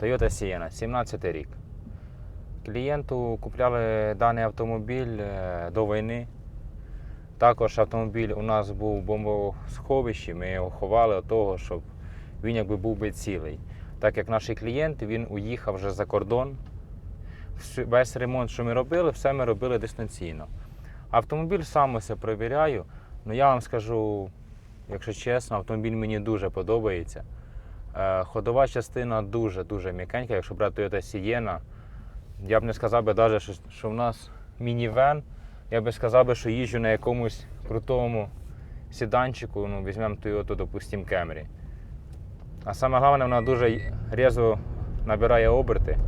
Toyota Sienna, 17 рік. Клієнту купляли даний автомобіль е, до війни. Також автомобіль у нас був в бомбосховищі, ми його ховали від того, щоб він якби був би цілий. Так як наш клієнт він уїхав вже за кордон. Весь ремонт, що ми робили, все ми робили дистанційно. Автомобіль сам ось перевіряю. Ну я вам скажу, якщо чесно, автомобіль мені дуже подобається. Е, Ходова частина дуже-дуже м'якенька. Якщо брати Toyota Sienna, я б не сказав би навіть, що, що в нас мінівен. Я би сказав би, що їжджу на якомусь крутому сіданчику, ну, візьмемо Toyota, допустимо, Camry. А саме головне, вона дуже різко набирає оберти,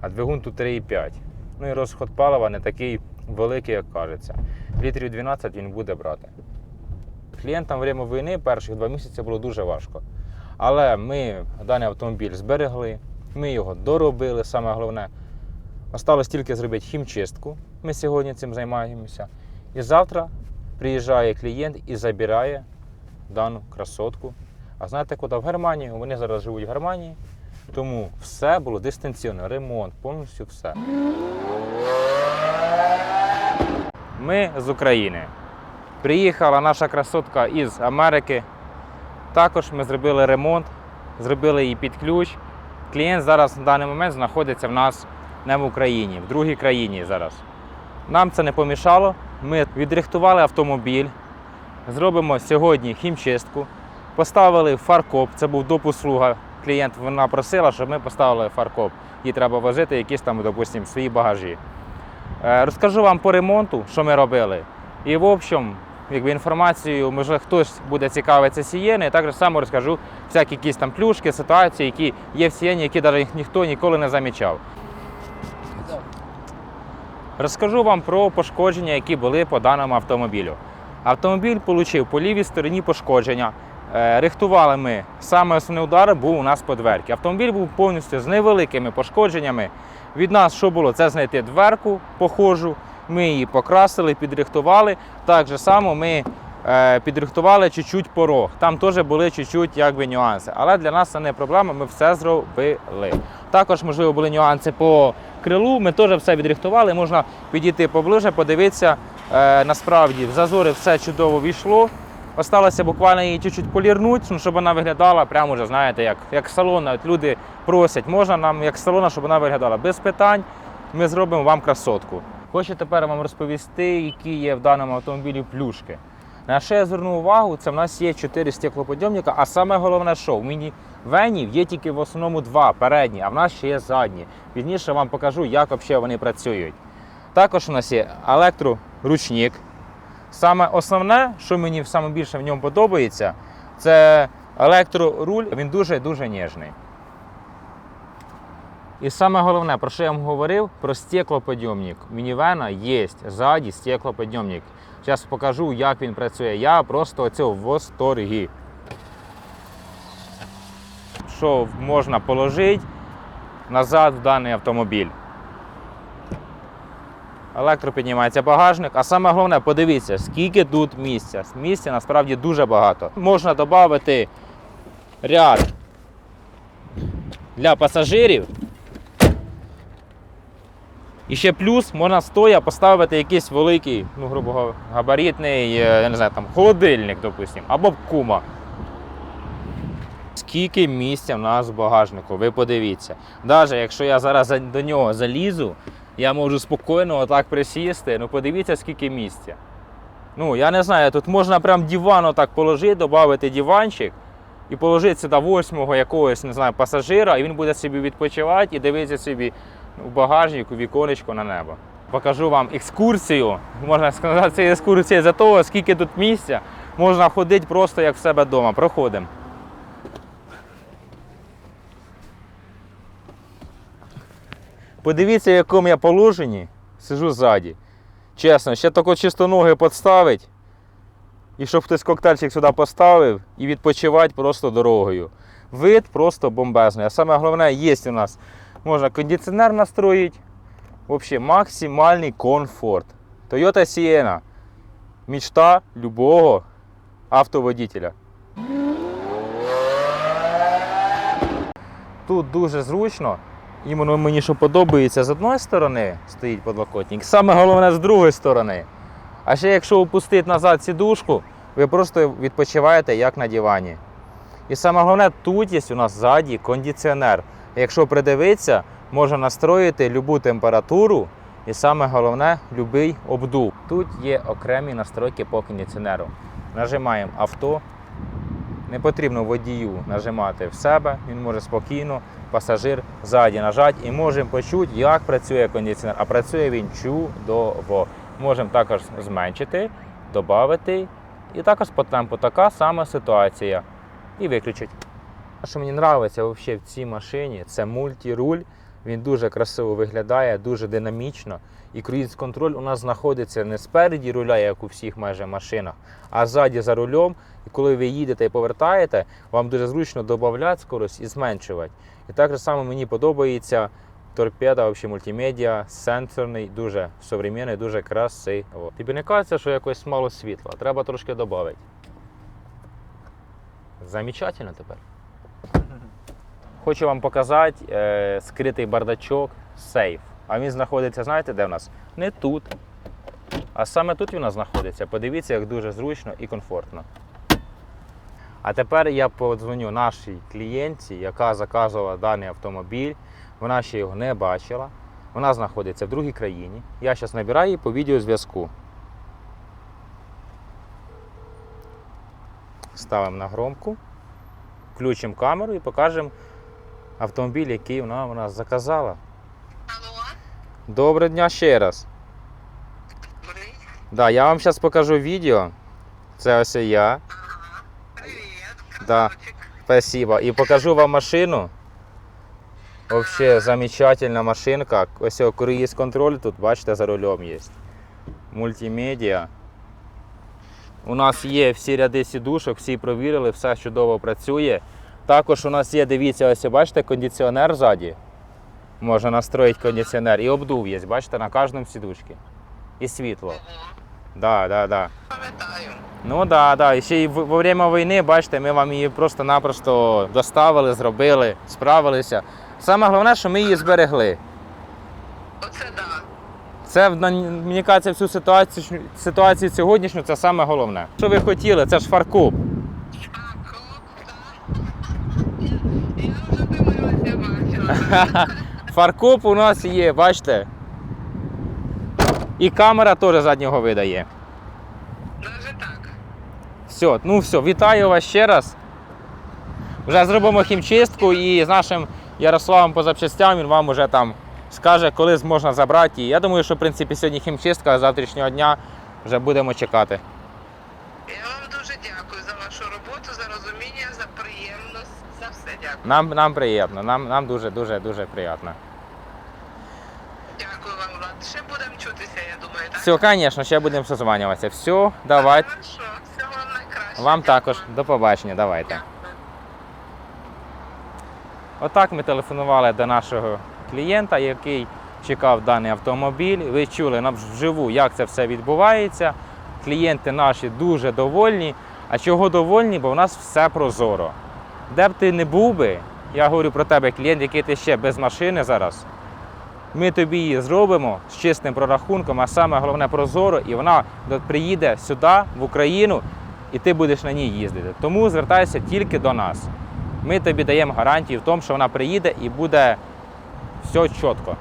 а двигун тут 3,5. Ну і розход палива не такий великий, як кажеться. Літрів 12 він буде брати. Клієнтам в время війни перших два місяці було дуже важко. Але ми даний автомобіль зберегли, ми його доробили, саме головне. Осталось тільки зробити хімчистку. Ми сьогодні цим займаємося. І завтра приїжджає клієнт і забирає дану красотку. А знаєте куди? В Германію. Вони зараз живуть в Германії. Тому все було дистанційно, ремонт, повністю все. Ми з України. Приїхала наша красотка із Америки. Також ми зробили ремонт, зробили її під ключ. Клієнт зараз на даний момент знаходиться в нас не в Україні, в другій країні зараз. Нам це не помішало. Ми відрихтували автомобіль, зробимо сьогодні хімчистку, поставили фаркоп, це був допуслуга. Клієнт вона просила, щоб ми поставили фаркоп. Їй треба возити якісь там, допустимо, свої багажі. Е, Розкажу вам по ремонту, що ми робили. І в общем, якби інформацію, може хтось буде цікавитися сієни, і так само розкажу всякі якісь там плюшки, ситуації, які є в сієні, які навіть ніхто ніколи не замічав. Розкажу вам про пошкодження, які були по даному автомобілю. Автомобіль отримав по лівій стороні пошкодження. Е, Рихтували ми. Саме основний удар був у нас по дверці. Автомобіль був повністю з невеликими пошкодженнями. Від нас що було? Це знайти дверку похожу. Ми її покрасили, підрихтували. Так же само ми е, підрихтували чуть-чуть порог. Там теж були чуть-чуть якби, нюанси. Але для нас це не проблема, ми все зробили. Також, можливо, були нюанси по крилу. Ми теж все відрихтували. Можна підійти поближе, подивитися. Е, насправді в зазори все чудово війшло. Осталося буквально її чуть-чуть полірнути, ну, щоб вона виглядала прямо вже, знаєте, як, як салона. От люди просять, можна нам як салона, щоб вона виглядала без питань. Ми зробимо вам красотку. Хочу тепер вам розповісти, які є в даному автомобілі плюшки. На що я звернув увагу, це в нас є 4 стеклоподйомника, а саме головне, що в міні-венів є тільки в основному два передні, а в нас ще є задні. Пізніше вам покажу, як взагалі вони працюють. Також у нас є електроручник. Саме основне, що мені саме більше в ньому подобається, це електроруль. Він дуже-дуже ніжний. І саме головне, про що я вам говорив, про стеклоподйомник. У мінівена є ззаді стеклоподйомник. Зараз покажу, як він працює. Я просто цього в восторгі. Що можна положити назад в даний автомобіль. Електро піднімається багажник. А саме головне, подивіться, скільки тут місця. Місця насправді дуже багато. Можна додати ряд для пасажирів. І ще плюс можна стоя поставити якийсь великий, ну, грубо габаритний, е, я не знаю, там, холодильник, допустимо, або кума. Скільки місця в нас в багажнику, ви подивіться. Навіть якщо я зараз до нього залізу, я можу спокійно отак присісти. Ну подивіться, скільки місця. Ну, я не знаю, тут можна прям диван отак положити, додати диванчик і положити сюди восьмого якогось, не знаю, пасажира, і він буде собі відпочивати і дивитися собі в багажнику, віконечко на небо. Покажу вам екскурсію. Можна сказати, це екскурсія за того, скільки тут місця. Можна ходити просто як в себе вдома. Проходимо. Подивіться, в якому я положенні сижу ззаді. Чесно, ще тако чисто ноги підставить. І щоб хтось коктейльчик сюди поставив і відпочивати просто дорогою. Вид просто бомбезний. А саме головне, є у нас. Можна кондиціонер настроїти. Взагалі максимальний комфорт. Toyota Sienna. Мечта любого автоводителя. тут дуже зручно. Іменно мені що подобається з одної сторони стоїть подлокотник, саме головне з другої сторони. А ще якщо опустити назад сідушку, ви просто відпочиваєте як на дивані. І саме головне, тут є у нас ззаді кондиціонер. Якщо придивитися, можна настроїти будь-яку температуру і саме головне будь-який обдув. Тут є окремі настройки по кондиціонеру. Нажимаємо авто. Не потрібно водію нажимати в себе, він може спокійно, пасажир ззаді нажати і можемо почути, як працює кондиціонер. А працює він чудово. Можемо також зменшити, додати. І також по темпу така сама ситуація. І виключити. Що мені подобається в цій машині, це мультіруль. Він дуже красиво виглядає, дуже динамічно. І круїз-контроль у нас знаходиться не спереді руля, як у всіх майже машинах, а ззаді за рулем. І коли ви їдете і повертаєте, вам дуже зручно додати скорость і зменшувати. І так само мені подобається торпеда, взагалі мультимедіа, сенсорний, дуже современний, дуже красиво. Тобі не кажеться, що якось мало світла, треба трошки додати. Замечательно тепер. Хочу вам показати е, скритий бардачок сейф. А він знаходиться, знаєте, де в нас? Не тут. А саме тут він знаходиться. Подивіться, як дуже зручно і комфортно. А тепер я подзвоню нашій клієнтці, яка заказувала даний автомобіль. Вона ще його не бачила. Вона знаходиться в другій країні. Я зараз набираю її по відеозв'язку. Ставимо на громку, включимо камеру і покажемо автомобіль, який вона у нас заказала. Алло, Доброго дня ще раз. Борис? Да, я вам зараз покажу відео. Це ось я. Ага. Привіт, Да. Спасибо. І покажу вам машину. Вообще замечательна машинка. Ось круїз контроль тут, бачите, за рулем є. Мультимедіа. У нас є всі ряди сідушок, всі провірили, все чудово працює. Також у нас є, дивіться, ось бачите, кондиціонер ззаді. Можна настроїти кондиціонер. І обдув є, бачите, на кожному сідушці. І світло. Да, да, да. пам'ятаю. Ну да, да. І ще й во время війни, бачите, ми вам її просто-напросто доставили, зробили, справилися. Саме головне, що ми її зберегли. Оце да. Це мені кажеться, всю ситуацію, ситуацію сьогоднішню це саме головне. Що ви хотіли, це ж фаркоп. А, кроп, так. Я, я вже дивилася, бачила. Фаркоп у нас є, бачите. І камера теж заднього видає. Даже так. Все, ну все, вітаю вас ще раз. Вже зробимо хімчистку і з нашим Ярославом по запчастям він вам уже там скаже, коли можна забрати. І я думаю, що в принципі сьогодні хімчистка, а з завтрашнього дня вже будемо чекати. Я вам дуже дякую за вашу роботу, за розуміння, за приємність, за все дякую. Нам, нам приємно, нам, нам дуже дуже дуже приємно. Дякую вам, Влад. Ще будемо чутися, я думаю, так? Все, звісно, ще будемо созванюватися. Все, давайте. Хорошо, всього вам найкраще. Вам Дякую. також до побачення, давайте. Дякую. Отак ми телефонували до нашого клієнта, який чекав даний автомобіль. Ви чули нам вживу, як це все відбувається. Клієнти наші дуже довольні. А чого довольні? Бо в нас все прозоро. Де б ти не був би, я говорю про тебе, клієнт, який ти ще без машини зараз. Ми тобі її зробимо з чистим прорахунком, а саме головне прозоро, і вона приїде сюди, в Україну, і ти будеш на ній їздити. Тому звертайся тільки до нас. Ми тобі даємо гарантію в тому, що вона приїде і буде все чітко.